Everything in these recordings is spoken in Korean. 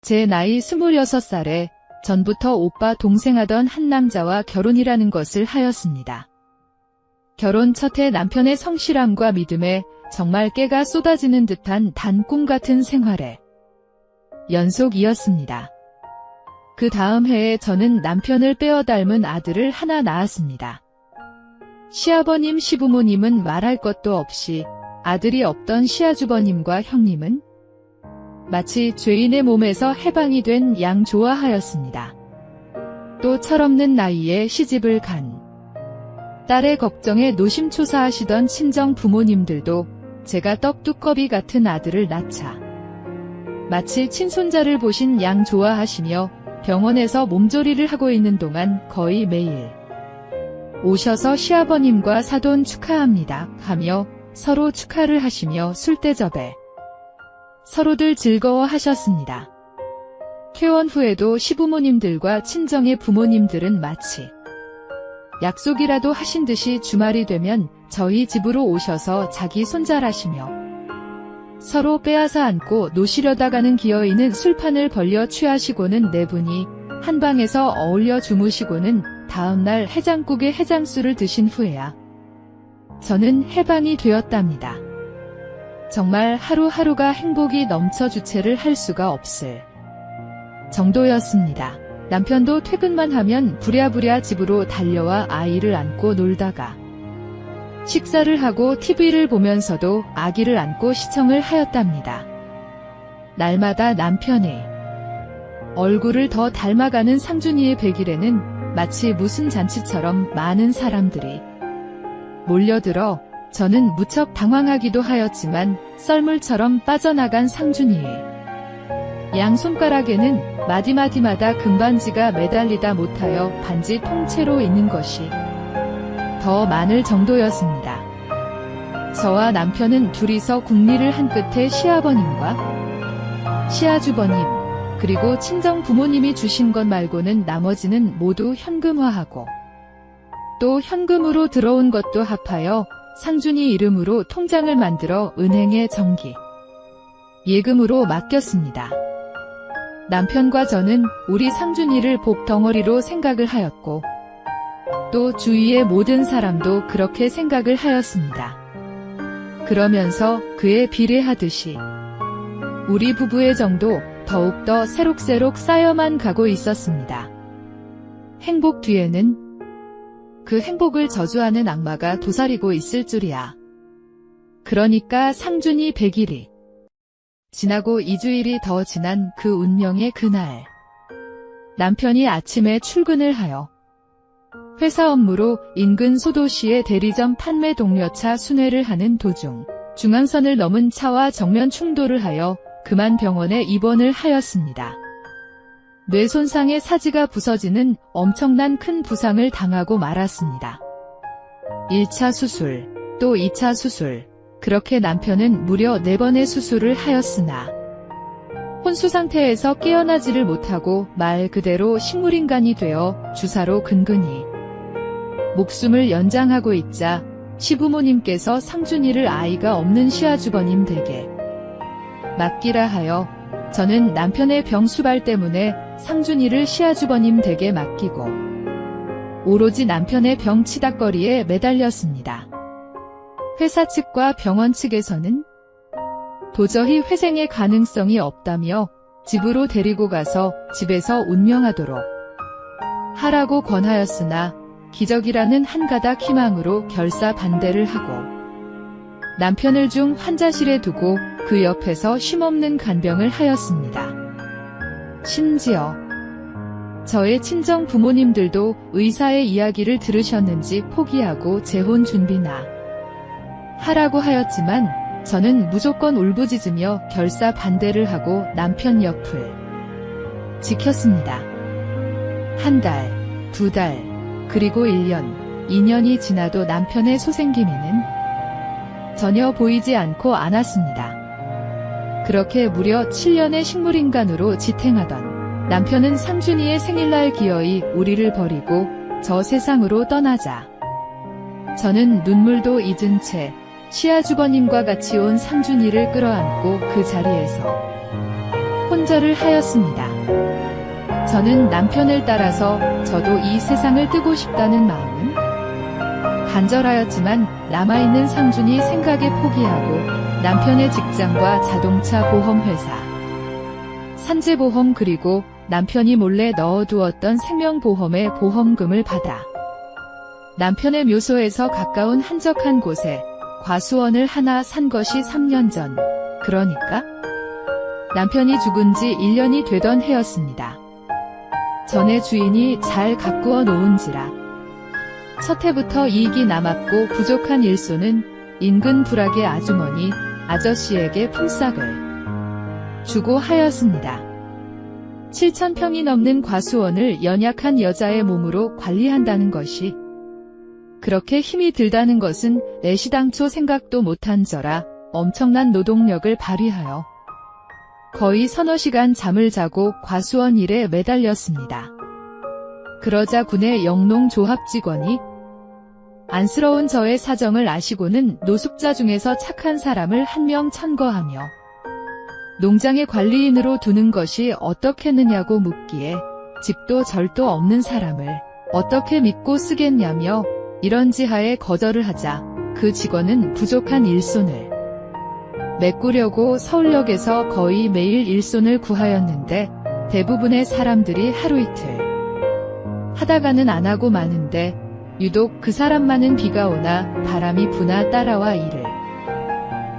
제 나이 26살에 전부터 오빠 동생하던 한 남자와 결혼이라는 것을 하였습니다. 결혼 첫 해 남편의 성실함과 믿음에 정말 깨가 쏟아지는 듯한 단꿈 같은 생활에 연속이었습니다. 그 다음 해에 저는 남편을 빼어 닮은 아들을 하나 낳았습니다. 시아버님 시부모님은 말할 것도 없이 아들이 없던 시아주버님과 형님은 마치 죄인의 몸에서 해방이 된 양 좋아하였습니다. 또 철없는 나이에 시집을 간 딸의 걱정에 노심초사하시던 친정 부모님들도 제가 떡두꺼비 같은 아들을 낳자 마치 친손자를 보신 양 좋아하시며 병원에서 몸조리를 하고 있는 동안 거의 매일 오셔서 시아버님과 사돈 축하합니다 하며 서로 축하를 하시며 술 대접에 서로들 즐거워 하셨습니다. 퇴원 후에도 시부모님들과 친정의 부모님들은 마치 약속이라도 하신 듯이 주말이 되면 저희 집으로 오셔서 자기 손잘하시며 서로 빼앗아 안고 노시려다 가는 기어이는 술판을 벌려 취하시고는 네 분이 한 방에서 어울려 주무시고는 다음날 해장국에 해장술을 드신 후에야 저는 해방이 되었답니다. 정말 하루하루가 행복이 넘쳐 주체를 할 수가 없을 정도였습니다. 남편도 퇴근만 하면 부랴부랴 집으로 달려와 아이를 안고 놀다가 식사를 하고 TV를 보면서도 아기를 안고 시청을 하였답니다. 날마다 남편의 얼굴을 더 닮아가는 상준이의 백일에는 마치 무슨 잔치처럼 많은 사람들이 몰려들어 저는 무척 당황하기도 하였지만 썰물처럼 빠져나간 상준이의 양 손가락에는 마디마디마다 금반지가 매달리다 못하여 반지 통째로 있는 것이 더 많을 정도였습니다. 저와 남편은 둘이서 국리를 한 끝에 시아버님과 시아주버님 그리고 친정 부모님이 주신 것 말고는 나머지는 모두 현금화하고 또 현금으로 들어온 것도 합하여 상준이 이름으로 통장을 만들어 은행에 정기 예금으로 맡겼습니다. 남편과 저는 우리 상준이를 복 덩어리로 생각을 하였고 또 주위의 모든 사람도 그렇게 생각을 하였습니다. 그러면서 그에 비례하듯이 우리 부부의 정도 더욱더 새록새록 쌓여만 가고 있었습니다. 행복 뒤에는 그 행복을 저주하는 악마가 도사리고 있을 줄이야. 그러니까 상준이 100일이 지나고 2주일이 더 지난 그 운명의 그날. 남편이 아침에 출근을 하여 회사 업무로 인근 소도시의 대리점 판매 동료차 순회를 하는 도중 중앙선을 넘은 차와 정면 충돌을 하여 그만 병원에 입원을 하였습니다. 뇌 손상의 사지가 부서지는 엄청난 큰 부상을 당하고 말았습니다. 1차 수술, 또 2차 수술, 그렇게 남편은 무려 4번의 수술을 하였으나 혼수 상태에서 깨어나지를 못하고 말 그대로 식물인간이 되어 주사로 근근히 목숨을 연장하고 있자 시부모님께서 상준이를 아이가 없는 시아주버님 댁에 맡기라 하여 저는 남편의 병수발 때문에 상준이를 시아주버님 댁에 맡기고 오로지 남편의 병치닥거리에 매달렸습니다. 회사 측과 병원 측에서는 도저히 회생의 가능성이 없다며 집으로 데리고 가서 집에서 운명하도록 하라고 권하였으나 기적이라는 한 가닥 희망으로 결사 반대를 하고 남편을 중 환자실에 두고 그 옆에서 쉼없는 간병을 하였습니다. 심지어 저의 친정 부모님들도 의사의 이야기를 들으셨는지 포기하고 재혼 준비나 하라고 하였지만 저는 무조건 울부짖으며 결사 반대를 하고 남편 옆을 지켰습니다. 한 달, 두 달, 그리고 1년, 2년이 지나도 남편의 소생기미는 전혀 보이지 않고 않았습니다. 그렇게 무려 7년의 식물인간으로 지탱하던 남편은 상준이의 생일날 기어이 우리를 버리고 저 세상으로 떠나자 저는 눈물도 잊은 채 시아주버님과 같이 온 상준이를 끌어안고 그 자리에서 혼절을 하였습니다. 저는 남편을 따라서 저도 이 세상을 뜨고 싶다는 마음은 간절하였지만 남아있는 상준이 생각에 포기하고 남편의 직장과 자동차 보험회사, 산재보험 그리고 남편이 몰래 넣어두었던 생명보험의 보험금을 받아 남편의 묘소에서 가까운 한적한 곳에 과수원을 하나 산 것이 3년 전, 그러니까 남편이 죽은 지 1년이 되던 해였습니다. 전에 주인이 잘 가꾸어 놓은지라 첫 해부터 이익이 남았고 부족한 일손은 인근 불악의 아주머니 아저씨에게 품삯을 주고 하였습니다. 7천평이 넘는 과수원을 연약한 여자의 몸으로 관리한다는 것이 그렇게 힘이 들다는 것은 내시당초 생각도 못한 저라 엄청난 노동력을 발휘하여 거의 서너 시간 잠을 자고 과수원 일에 매달렸습니다. 그러자 군의 영농 조합 직원이 안쓰러운 저의 사정을 아시고는 노숙자 중에서 착한 사람을 한 명 천거하며 농장의 관리인으로 두는 것이 어떻겠느냐고 묻기에 집도 절도 없는 사람을 어떻게 믿고 쓰겠냐며 이런 지하에 거절을 하자 그 직원은 부족한 일손을 메꾸려고 서울역에서 거의 매일 일손을 구하였는데 대부분의 사람들이 하루 이틀 하다가는 안 하고 마는데 유독 그 사람만은 비가 오나 바람이 부나 따라와 일을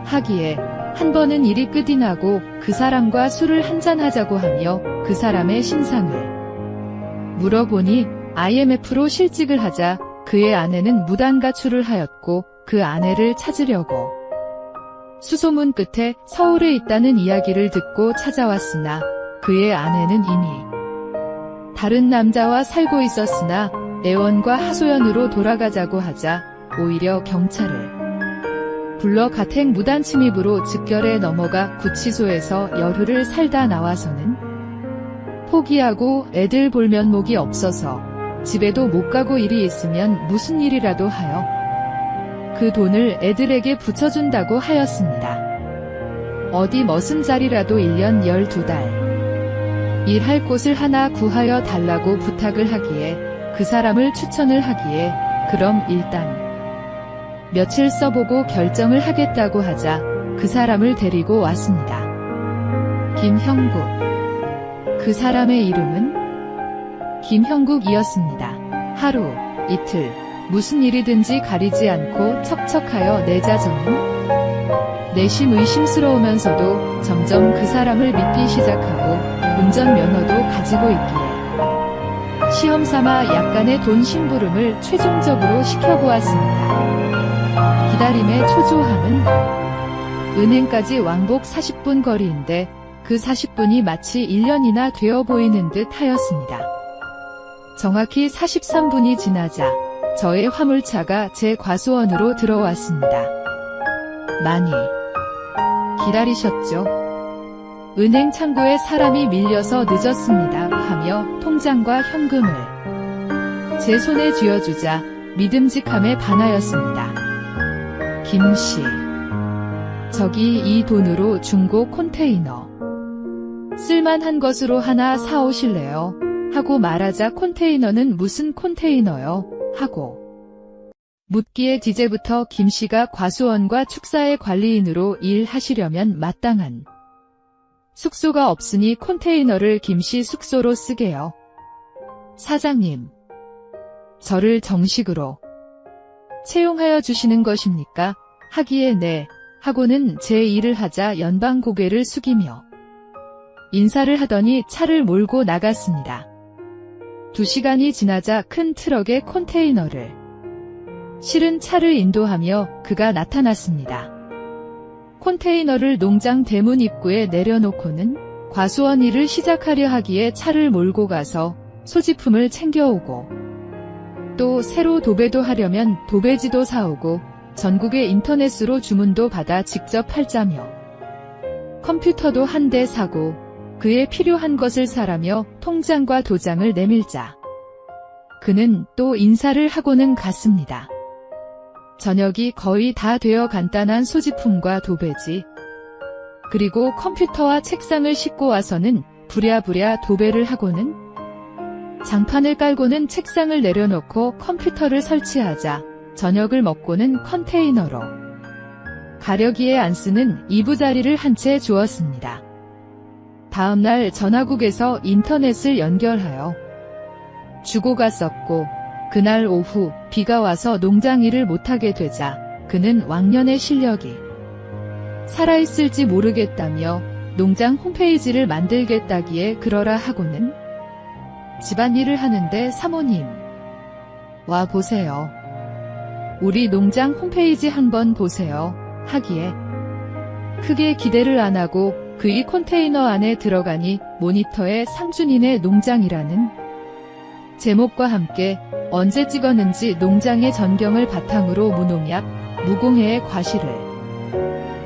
하기에 한 번은 일이 끝이 나고 그 사람과 술을 한잔 하자고 하며 그 사람의 신상을 물어보니 IMF로 실직을 하자 그의 아내는 무단 가출을 하였고 그 아내를 찾으려고 수소문 끝에 서울에 있다는 이야기를 듣고 찾아왔으나 그의 아내는 이미 다른 남자와 살고 있었으나 애원과 하소연으로 돌아가자고 하자 오히려 경찰을 불러 가택 무단 침입으로 즉결에 넘어가 구치소에서 열흘을 살다 나와서는 포기하고 애들 볼 면목이 없어서 집에도 못 가고 일이 있으면 무슨 일이라도 하여 그 돈을 애들에게 붙여준다고 하였습니다. 어디 머슴자리라도 1년 12달. 일할 곳을 하나 구하여 달라고 부탁을 하기에 그 사람을 추천을 하기에 그럼 일단 며칠 써보고 결정을 하겠다고 하자 그 사람을 데리고 왔습니다. 김형국. 그 사람의 이름은 김형국이었습니다. 하루, 이틀, 무슨 일이든지 가리지 않고 척척하여 내자 저는 내심 의심스러우면서도 점점 그 사람을 믿기 시작하고 운전면허도 가지고 있기에 시험 삼아 약간의 돈 심부름을 최종적으로 시켜보았습니다. 기다림의 초조함은 은행까지 왕복 40분 거리인데 그 40분이 마치 1년이나 되어 보이는 듯 하였습니다. 정확히 43분이 지나자 저의 화물차가 제 과수원으로 들어왔습니다. 많이 기다리셨죠? 은행 창고에 사람이 밀려서 늦었습니다 하며 통장과 현금을 제 손에 쥐어주자 믿음직함에 반하였습니다. 김씨. 저기 이 돈으로 중고 콘테이너. 쓸만한 것으로 하나 사오실래요? 하고 말하자 콘테이너는 무슨 콘테이너요? 하고 묻기에 디제부터 김씨가 과수원과 축사의 관리인으로 일하시려면 마땅한 숙소가 없으니 콘테이너를 김씨 숙소로 쓰게요. 사장님, 저를 정식으로 채용하여 주시는 것입니까? 하기에 네, 하고는 제 일을 하자 연방 고개를 숙이며 인사를 하더니 차를 몰고 나갔습니다. 두 시간이 지나자 큰 트럭에 컨테이너를 실은 차를 인도하며 그가 나타났습니다. 컨테이너를 농장 대문 입구에 내려놓고는 과수원 일을 시작하려 하기에 차를 몰고 가서 소지품을 챙겨오고 또 새로 도배도 하려면 도배지도 사오고 전국의 인터넷으로 주문도 받아 직접 팔자며 컴퓨터도 한 대 사고 그에 필요한 것을 사라며 통장과 도장을 내밀자. 그는 또 인사를 하고는 갔습니다. 저녁이 거의 다 되어 간단한 소지품과 도배지, 그리고 컴퓨터와 책상을 싣고 와서는 부랴부랴 도배를 하고는 장판을 깔고는 책상을 내려놓고 컴퓨터를 설치하자 저녁을 먹고는 컨테이너로 가려기에 안 쓰는 이부자리를 한 채 주었습니다. 다음날 전화국에서 인터넷을 연결하여 주고 갔었고 그날 오후 비가 와서 농장 일을 못하게 되자 그는 왕년의 실력이 살아있을지 모르겠다며 농장 홈페이지를 만들겠다기에 그러라 하고는 집안일을 하는데 사모님 와 보세요. 우리 농장 홈페이지 한번 보세요. 하기에 크게 기대를 안 하고 그이 컨테이너 안에 들어가니 모니터에 상준이네 농장이라는 제목과 함께 언제 찍었는지 농장의 전경을 바탕으로 무농약, 무공해의 과실을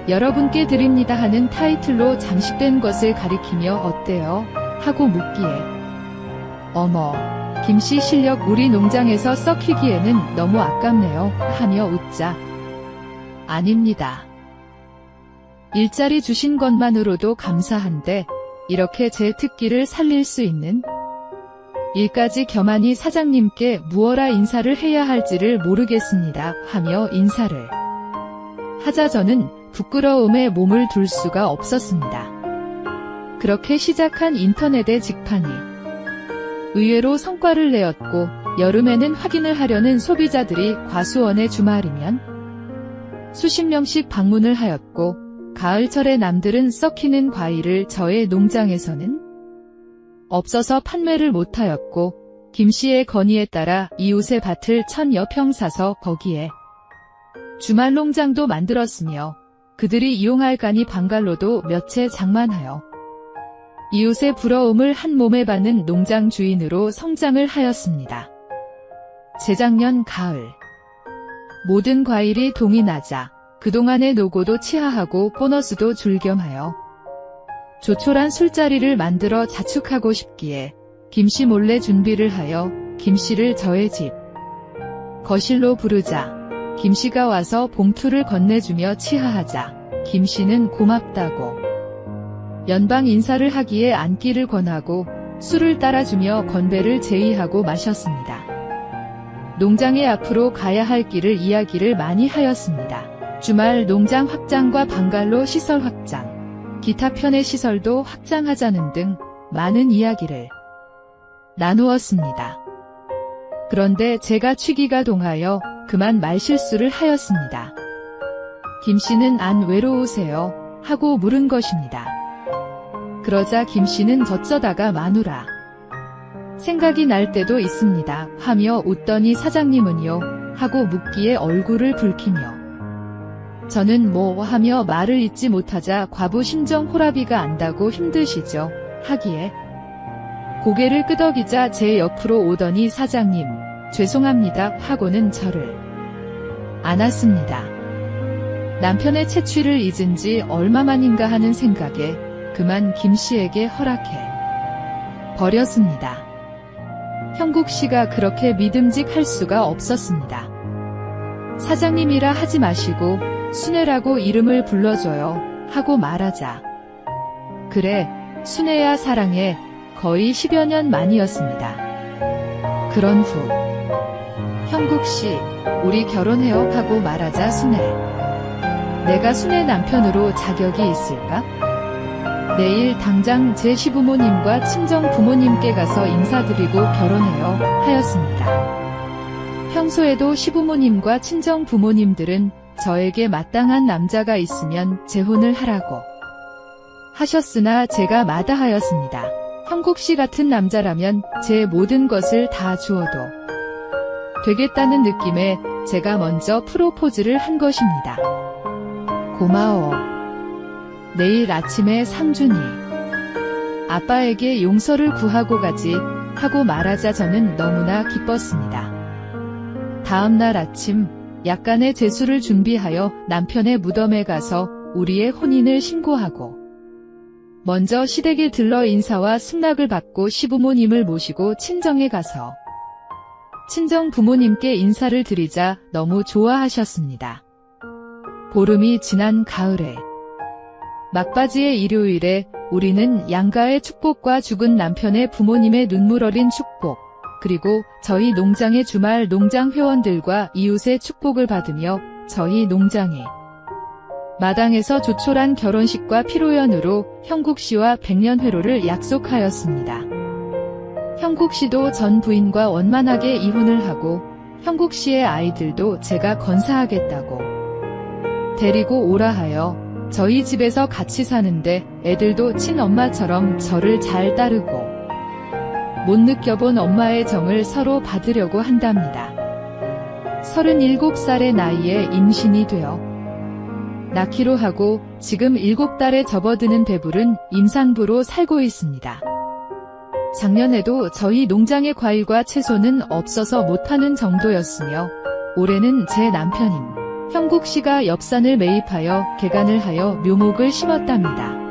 여러분께 드립니다 하는 타이틀로 장식된 것을 가리키며 어때요? 하고 묻기에 어머, 김씨 실력 우리 농장에서 썩히기에는 너무 아깝네요 하며 웃자 아닙니다. 일자리 주신 것만으로도 감사한데 이렇게 제 특기를 살릴 수 있는 일까지 겸하니 사장님께 무어라 인사를 해야 할지를 모르겠습니다 하며 인사를 하자 저는 부끄러움에 몸을 둘 수가 없었습니다. 그렇게 시작한 인터넷의 직판이 의외로 성과를 내었고 여름에는 확인을 하려는 소비자들이 과수원의 주말이면 수십 명씩 방문을 하였고 가을철에 남들은 썩히는 과일을 저의 농장에서는 없어서 판매를 못하였고 김씨의 건의에 따라 이웃의 밭을 천여 평 사서 거기에 주말 농장도 만들었으며 그들이 이용할 간이 방갈로도 몇 채 장만하여 이웃의 부러움을 한 몸에 받는 농장 주인으로 성장을 하였습니다. 재작년 가을 모든 과일이 동이 나자 그동안의 노고도 치하하고 보너스도 줄겸하여 조촐한 술자리를 만들어 자축하고 싶기에 김씨 몰래 준비를 하여 김씨를 저의 집 거실로 부르자 김씨가 와서 봉투를 건네주며 치하하자 김씨는 고맙다고 연방 인사를 하기에 앉기를 권하고 술을 따라주며 건배를 제의하고 마셨습니다. 농장에 앞으로 가야 할 길을 이야기를 많이 하였습니다. 주말 농장 확장과 방갈로 시설 확장, 기타 편의 시설도 확장하자는 등 많은 이야기를 나누었습니다. 그런데 제가 취기가 동하여 그만 말실수를 하였습니다. 김 씨는 안 외로우세요? 하고 물은 것입니다. 그러자 김 씨는 젖쩌다가 마누라. 생각이 날 때도 있습니다. 하며 웃더니 사장님은요? 하고 묻기에 얼굴을 붉히며 저는 뭐 하며 말을 잇지 못하자 과부 심정 호라비가 안다고 힘드시죠. 하기에 고개를 끄덕이자 제 옆으로 오더니 사장님, 죄송합니다 하고는 저를 안았습니다. 남편의 채취를 잊은 지 얼마만인가 하는 생각에 그만 김 씨에게 허락해 버렸습니다. 형국 씨가 그렇게 믿음직할 수가 없었습니다. 사장님이라 하지 마시고 순애라고 이름을 불러줘요. 하고 말하자. 그래, 순애야 사랑해. 거의 10여 년 만이었습니다. 그런 후, 형국씨, 우리 결혼해요. 하고 말하자 순애. 내가 순애 남편으로 자격이 있을까? 내일 당장 제 시부모님과 친정 부모님께 가서 인사드리고 결혼해요. 하였습니다. 평소에도 시부모님과 친정 부모님들은 저에게 마땅한 남자가 있으면 재혼을 하라고 하셨으나 제가 마다하였습니다. 형국 씨 같은 남자라면 제 모든 것을 다 주어도 되겠다는 느낌에 제가 먼저 프로포즈를 한 것입니다. 고마워. 내일 아침에 상준이 아빠에게 용서를 구하고 가지 하고 말하자 저는 너무나 기뻤습니다. 다음 날 아침 약간의 재수를 준비하여 남편의 무덤에 가서 우리의 혼인을 신고하고 먼저 시댁에 들러 인사와 승낙을 받고 시부모님을 모시고 친정에 가서 친정 부모님께 인사를 드리자 너무 좋아하셨습니다. 보름이 지난 가을에 막바지의 일요일에 우리는 양가의 축복과 죽은 남편의 부모님의 눈물 어린 축복, 그리고 저희 농장의 주말 농장 회원들과 이웃의 축복을 받으며 저희 농장에 마당에서 조촐한 결혼식과 피로연으로 형국 씨와 백년회로를 약속하였습니다. 형국 씨도 전 부인과 원만하게 이혼을 하고 형국 씨의 아이들도 제가 건사하겠다고 데리고 오라 하여 저희 집에서 같이 사는데 애들도 친엄마처럼 저를 잘 따르고 못 느껴본 엄마의 정을 서로 받으려고 한답니다. 37살의 나이에 임신이 되어 낳기로 하고 지금 7달에 접어드는 배부른 임산부로 살고 있습니다. 작년에도 저희 농장의 과일과 채소는 없어서 못하는 정도였으며 올해는 제 남편인 형국 씨가 엽산을 매입하여 개간을 하여 묘목을 심었답니다.